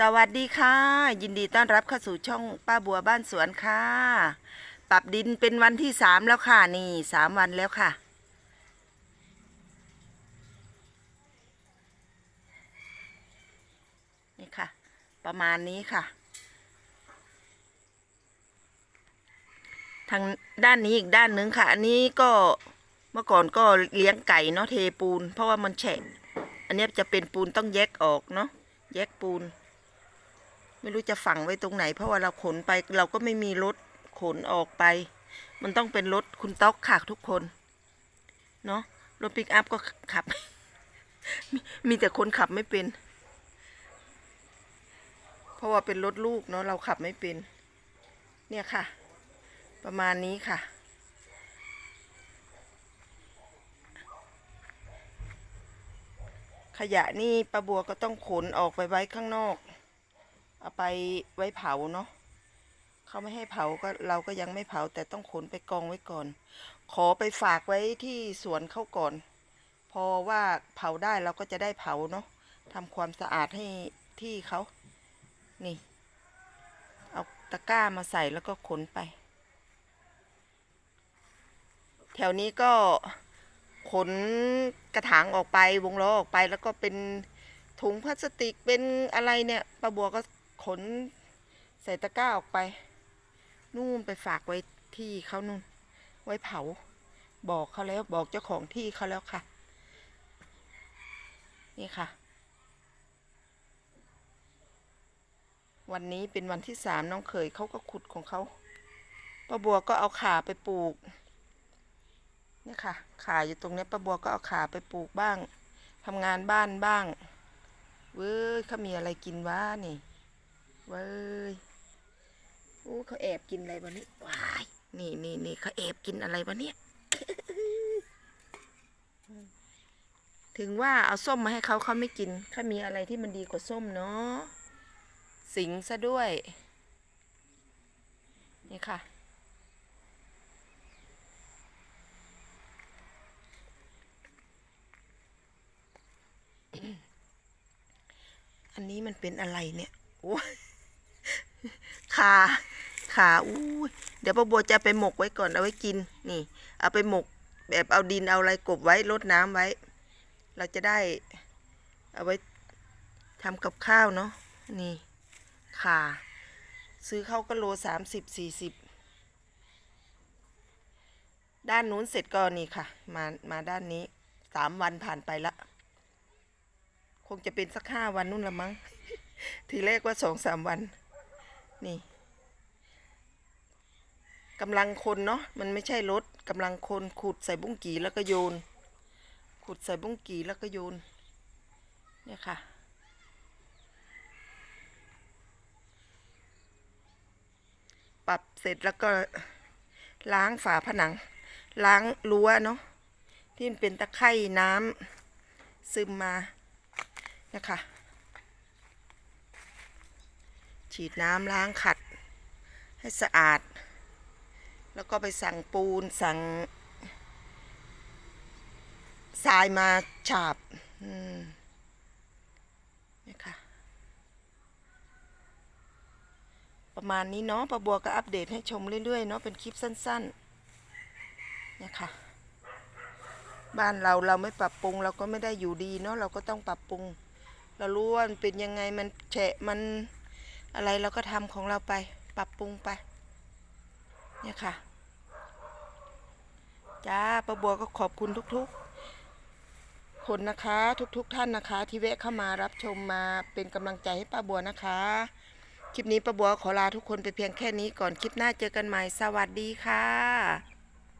สวัสดีค่ะ ยินดีต้อนรับเข้าสู่ช่องป้าบัวบ้านสวนค่ะ ปรับดินเป็นวันที่สามแล้วค่ะ นี่สามวันแล้วค่ะ นี่ค่ะ ประมาณนี้ค่ะ ทางด้านนี้อีกด้านนึงค่ะ อันนี้ก็เมื่อก่อนก็เลี้ยงไก่เนาะเทปูน เพราะว่ามันแฉะอันนี้จะเป็นปูนต้องแยกออกเนาะแยกปูน ไม่รู้จะฝังไว้ตรงไหน เพราะว่าเราขนไปเราก็ไม่มีรถขนออกไป มันต้องเป็นรถคุณต๊อกค่ะทุกคน เนาะรถปิกอัพก็ขับมีมีแต่คนขับไม่เป็น เพราะว่าเป็นรถลูกเนาะเราขับไม่เป็น เนี่ยค่ะ ประมาณนี้ค่ะขยะนี่ป้าบัวก็ต้องขนออกไปไว้ข้างนอก เอาไปไว้เผาเนาะเขาไม่ให้เผาก็เราก็ยังไม่เผาแต่ต้องขนไปกองไว้ก่อน ขอไปฝากไว้ที่สวนเขาก่อน พอว่าเผาได้เราก็จะได้เผาเนาะทำความสะอาดให้ที่เขา นี่ เอาตะกร้ามาใส่แล้วก็ขนไป แถวนี้ก็ขนกระถางออกไปวงล้อออกไปแล้วก็เป็นถุงพลาสติกเป็นอะไรเนี่ยป้าบัวก็ ขนใส่ตะกร้าออกไป นู่นไปฝากไว้ที่เขานู่น ไว้เผา บอกเขาแล้วบอกเจ้าของที่เขาแล้วค่ะ นี่ค่ะ วันนี้เป็นวันที่สามน้องเขยเขาก็ขุดของเขาป้าบัวก็เอาขาไปปลูกนี่ค่ะขาอยู่ตรงนี้ป้าบัวก็เอาขาไปปลูกบ้างทำงานบ้านบ้าง เว้ยเขามีอะไรกินวะนี่ เว้ยโอ้เขาแอบกินอะไรวะนี่ว้ายนี่นี่นี่เขาแอบกินอะไรวะเนี่ย ถึงว่าเอาส้มมาให้เขาเขาไม่กินเขามีอะไรที่มันดีกว่าส้มเนาะ สิงซะด้วย นี่ค่ะ อันนี้มันเป็นอะไรเนี่ย โอ้ย ขาขาอู้ยเดี๋ยวป้าบัวจะไปหมกไว้ก่อนเอาไว้กินนี่ เอาไปหมกแบบเอาดินเอาอะไรกบไว้รดน้ำไว้ เราจะได้เอาไว้ทำกับข้าวเนาะนี่ขาซื้อเข้าก็โลสามสิบสี่สิบด้านนู้นเสร็จก็นี่ค่ะ มามาด้านนี้สามวันผ่านไปละ คงจะเป็นสักห้าวันนู่นละมั้ง ทีแรกว่าสองสามวัน นี่กำลังคนเนาะมันไม่ใช่รถกำลังคนขุดใส่บุ้งกีแล้วก็โยน ขุดใส่บุ้งกีแล้วก็โยนเนี่ยค่ะ ปรับเสร็จแล้วก็ล้างฝาผนัง ล้างรั้วเนาะที่มันเป็นตะไคร่น้ำซึมมานะคะ ฉีดน้ำล้างขัด ให้สะอาด แล้วก็ไปสั่งปูนสั่งทรายมาฉาบอืมนะคะประมาณนี้เนาะประบัวก็อัปเดตให้ชมเรื่อยๆเนาะเป็นคลิปสั้นๆนี่ค่ะ บ้านเราเราไม่ปรับปรุง เราก็ไม่ได้อยู่ดีเนาะเราก็ต้องปรับปรุง เรารู้ว่ามันเป็นยังไงมันแฉะมัน อะไรเราก็ทำของเราไป ปรับปรุงไป เนี่ยค่ะ จ้าประบัวก็ขอบคุณทุกๆ คนนะคะ ทุกๆ ท่านนะคะ ที่แวะเข้ามารับชมมาเป็นกำลังใจให้ป้าบัวนะคะ คลิปนี้ป้าบัวขอลาทุกคนไปเพียงแค่นี้ก่อนคลิปหน้าเจอกันใหม่ สวัสดีค่ะ